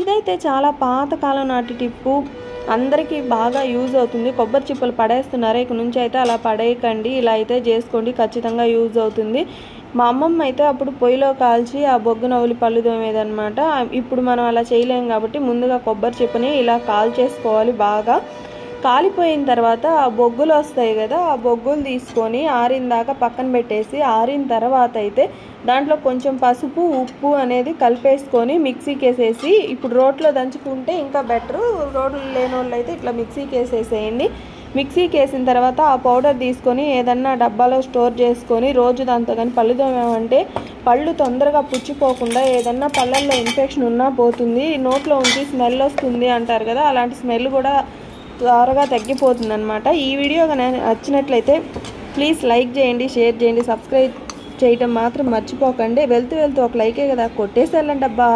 ఇదైతే చాలా పాతకాలం నాటి టిప్పు. అందరికీ బాగా యూజ్ అవుతుంది. కొబ్బరి చిప్పలు పడేస్తున్నారు. ఇక నుంచి అయితే అలా పడేయకండి. ఇలా అయితే చేసుకోండి. ఖచ్చితంగా యూజ్ అవుతుంది. మా అమ్మమ్మ అయితే అప్పుడు పొయ్యిలో కాల్చి ఆ బొగ్గు నవ్వులు పళ్ళు తోమేదనమాట ఇప్పుడు మనం అలా చేయలేం కాబట్టి ముందుగా కొబ్బరి చిప్పని ఇలా కాల్చేసుకోవాలి బాగా. కాలిపోయిన తర్వాత ఆ బొగ్గులు వస్తాయి కదా ఆ బొగ్గులు తీసుకొని ఆరిన దాకా పక్కన పెట్టేసి ఆరిన తర్వాత అయితే దాంట్లో కొంచెం పసుపు ఉప్పు అనేది కలిపేసుకొని మిక్సీకి వేసేసి ఇప్పుడు రోట్లో దంచుకుంటే ఇంకా బెటరు. రోడ్లు లేని వాళ్ళు అయితే ఇట్లా మిక్సీకి వేసేసేయండి మిక్సీకి వేసిన తర్వాత ఆ పౌడర్ తీసుకొని ఏదన్నా డబ్బాలో స్టోర్ చేసుకొని రోజు దాంతో కానీ పళ్ళు తోమేమంటే పళ్ళు తొందరగా పుచ్చిపోకుండా ఏదన్నా పళ్ళల్లో ఇన్ఫెక్షన్ ఉన్నా పోతుంది. నోట్లో ఉంచి స్మెల్ వస్తుంది అంటారు కదా అలాంటి స్మెల్ కూడా త్వరగా తగ్గిపోతుంది అనమాట ఈ వీడియో నచ్చినట్లయితే ప్లీజ్ లైక్ చేయండి షేర్ చేయండి సబ్స్క్రైబ్ చేయటం మాత్రం మర్చిపోకండి. వెళ్తూ వెళ్తూ ఒక లైకే కదా కొట్టేసి అబ్బా